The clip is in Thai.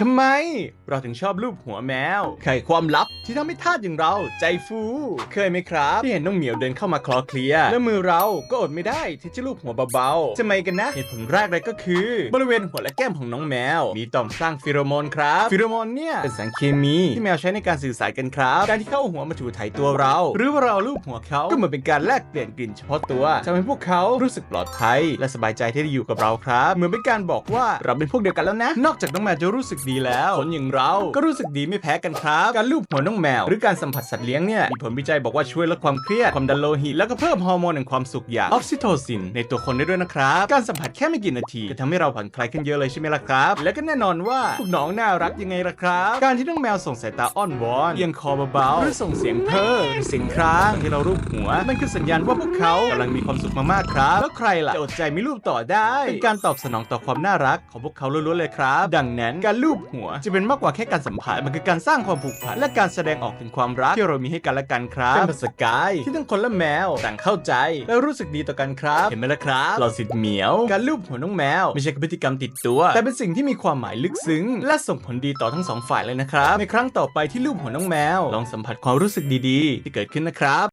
ทำไมเราถึงชอบรูปหัวแมวไขความลับที่ทำให้ทาสอย่างเราใจฟู เคยไหมครับ ที่เห็นน้องเหมียวเดินเข้ามาคลอเคลีย แล้วมือเราก็อดไม่ได้ที่จะลูบหัวเบาๆจะไมกันนะเหตุผลแรกเลยก็คือ บริเวณหัวและแก้มของน้องแมว มีต่อมสร้างฟิโรโมนครับฟิโรโมนเนี่ยเป็นสารเคมีที่แมวใช้ในการสื่อสารกันครับ การที่เข้าหัวมาถูไถตัวเรา หรือว่าเราลูบหัวเขาก็เหมือนเป็นการแลกเปลี่ยนกลิ่นเฉพาะตัวทำให้พวกเขารู้สึกปลอดภัย และสบายใจที่ได้อยู่กับเราครับ เหมือนเป็นการบอกว่าเราเป็นพวกเดียวกันแล้วนะ นอกจากน้องแมวจะรู้สึกดีแล้ว คนอย่างเราก็รู้สึกดีไม่แพ้กันครับ การลูบหัวน้องแมว หรือการสัมผัสสัตว์เลี้ยงเนี่ยมีผลวิจัยบอกว่าช่วยลดความเครียดความดันโลหิตแล้วก็เพิ่มฮอร์โมนแห่งความสุขอย่างออกซิโทซิน ในตัวคนได้ด้วยนะครับ การสัมผัสแค่ไม่กี่นาทีก็ทำให้เราผ่อนคลายขึ้นเยอะเลยใช่ไหมล่ะครับ และก็แน่นอนว่าพวกน้องน่ารักยังไงล่ะครับ การที่น้องแมวส่งสายตาอ้อนวอนเอียงคอเบาๆหรือส่งเสียงเพ้อหรือเสียงครางที่เรารูปหัวนั่นคือสัญญาณว่าพวกเขากำลังมีความสุขมากๆครับ แล้วใครล่ะจะอดใจไม่รูปต่อได้เป็นการตอบสนองต่อความน่ารักของพวกเขาล้วนๆเลยครับ ดังนั้นการรูปหัว จะเป็นมากกว่าแค่การสัมผัสมันคือการสร้างความผูกพันและการแสดงออกถึงความรักที่เรามีให้กันและกันครับเป็นภาษากายที่ทั้งคนและแมวต่างเข้าใจ และรู้สึกดีต่อกันครับ เห็นไหมล่ะครับเราสิทธิ์เหมียว การรูปหัวน้องแมว ไม่ใช่แค่พฤติกรรมติดตัว แต่เป็นสิ่งที่มีความหมายลึกซึ้ง และส่งผลดีต่อทั้งสองฝ่ายเลยนะครับในครั้งต่อไปที่รูปหัวน้องแมว ลองสัมผัสความรู้สึกดีๆ ที่เกิดขึ้นนะครับ